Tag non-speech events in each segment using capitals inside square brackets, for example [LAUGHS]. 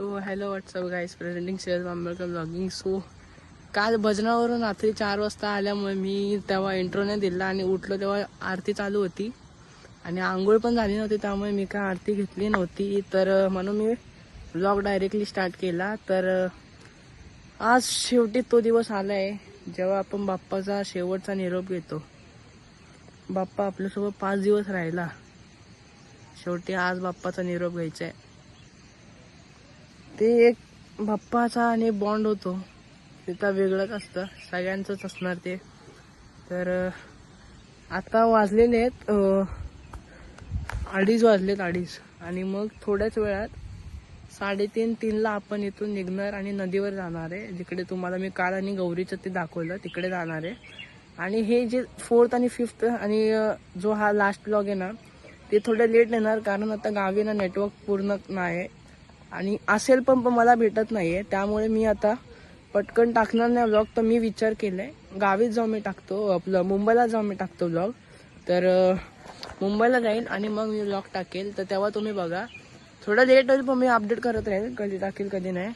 So hello what's up guys presenting share Ambedkar blogging so काल भजनावरून रात्री चार वाजता आल्यामुळे मी तेव्हा इंट्रो नाही दिला आणि उठलो तेव्हा आरती चालू होती. आणि आंघोळ पण झाली नव्हती त्यामुळे मी काय आरती घेतली नव्हती. तर म्हणून मी ब्लॉग डायरेक्टली स्टार्ट केला. तर आज शेवटी तो दिवस आला आहे जेव्हा आपण बाप्पाचा शेवटचा निरोप घेतो. बाप्पा आपल्यासोबत पाच दिवस राहिला. शेवटी आज बाप्पाचा निरोप घ्यायचा आहे ते एक बाप्पाचा आणि बॉन्ड होतो. ते तर वेगळंच असतं. सगळ्यांचंच असणार ते. तर आता वाजलेले आहेत अडीच वाजलेत अडीच. आणि मग थोड्याच वेळात साडेतीन तीनला आपण इथून निघणार आणि नदीवर जाणार आहे जिकडे तुम्हाला मी काल आणि गौरीचं ते दाखवलं तिकडे जाणार आहे. आणि हे जे फोर्थ आणि फिफ्थ आणि जो हा लास्ट ब्लॉग आहे ना ते थोडं लेट येणार कारण आता गावी ना नेटवर्क पूर्ण नाही आणि असेल पण पण मला भेटत नाही आहे त्यामुळे मी आता पटकन टाकणार नाही व्लॉग तर मी विचार केलाय. गावीच जाऊन मी टाकतो आपलं मुंबईला जाऊन मी टाकतो व्लॉग तर मुंबईला जाईन आणि मग मी व्लॉग टाकेल. तर तेव्हा तुम्ही बघा. थोडं लेट होईल पण मी अपडेट करत राहील कधी टाकेल कधी नाही.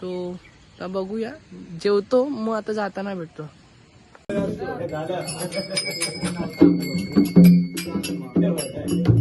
सो तर बघूया. जेवतो मग आता जाताना भेटतो. [LAUGHS]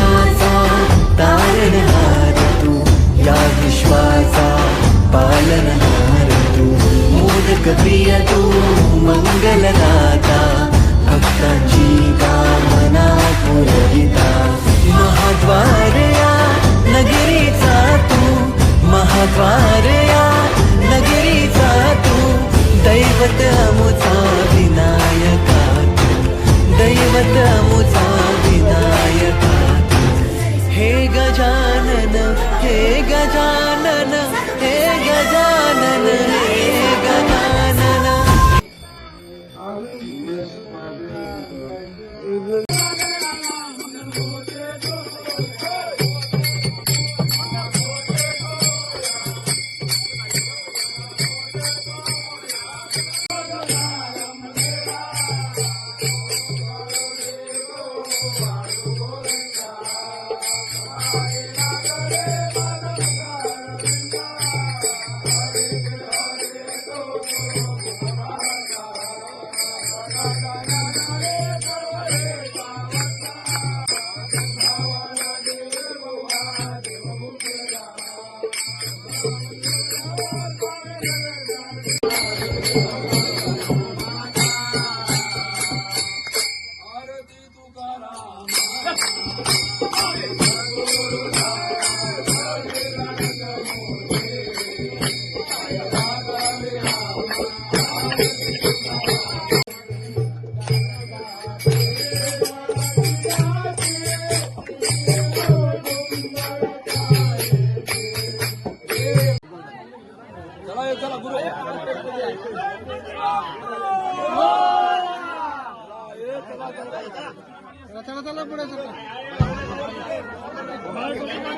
सकल तारणहार तू. या विश्वाचा पालनहार तू. मोदक प्रिय तू मंगलदाता. भक्तांची कामना पुरविता. महाद्वार नगर Thank you.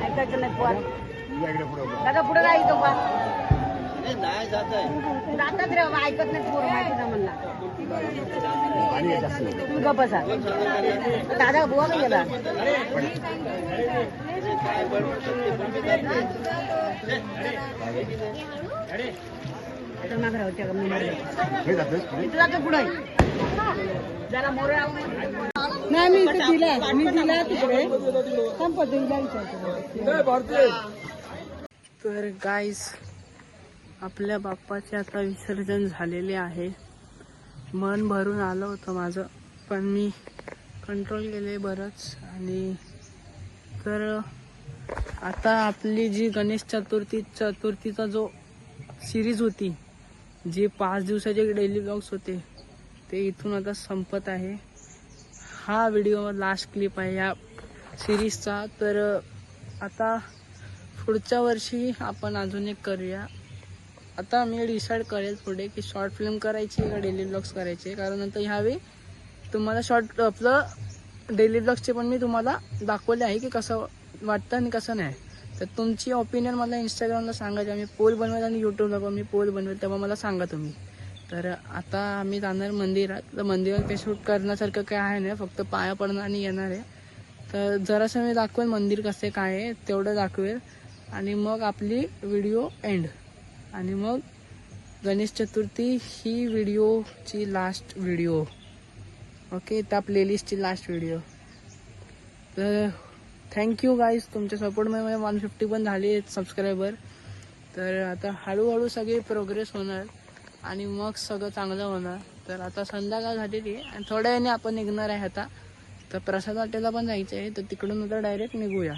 ऐकायचं नाही पोर दादा पुढे राहील तो जातात रे ऐकत नाही पोर माहिती ना म्हणला? तुम्ही गप्प बसा. दादा बुवा का गेला? तर मागं राहू त्या गप्पा. इथं जातो पुढे. जरा मोर नाही मी इथे दिला मी दिला तिकडे. संपत तर गाईस आपल्या बाप्पाचे आता विसर्जन झालेले आहे. मन भरून आलं होतं माझं पण मी कंट्रोल केले बरंच. आणि तर आता आपली जी गणेश चतुर्थी चतुर्थीचा जो सिरीज होती जे पाच दिवसाचे डेली ब्लॉग्स होते ते इथून आता संपत आहे. हा व्हिडिओ लास्ट क्लिप आहे या सिरीजचा तर आता पुढच्या वर्षी आपण अजून एक करूया. आता मी डिसाईड करेल पुढे की शॉर्ट फिल्म करायची का डेली ब्लॉग्स करायचे. कारण नंतर ह्यावेळी तुम्हाला शॉर्ट आपलं डेली ब्लॉग्सचे पण मी तुम्हाला दाखवले आहे की कसं वाटतं आणि कसं नाही. तर तुमची ओपिनियन मला इंस्टाग्रामला सांगायची आम्ही पोल बनवेल आणि यूट्यूबला पण मी पोल बनवेल तेव्हा मला सांगा तुम्ही. तर आता आम्ही जाणार मंदिरात. तर मंदिरात काही शूट करण्यासारखं काय आहे नाही फक्त पाया पडणं आणि येणार आहे. तर जरासं मी दाखवेल मंदिर कसे काय आहे तेवढं दाखवेल. आणि मग आपली व्हिडिओ एंड आणि मग गणेश चतुर्थी ही व्हिडिओची लास्ट व्हिडिओ ओके त्या प्लेलिस्टची लास्ट व्हिडिओ तर थँक्यू गाईज तुमच्या सपोर्टमुळे वन फिफ्टी पण झाली आहेत सबस्क्रायबर तर आता हळूहळू सगळी प्रोग्रेस होणार आणि मग सगळं चांगलं होणार. तर आता संध्याकाळ झालेली आहे आणि थोड्या वेळाने आपण निघणार आहे आता. तर प्रसाद वाटेला पण जायचं आहे तर तिकडून आता डायरेक्ट निघूया.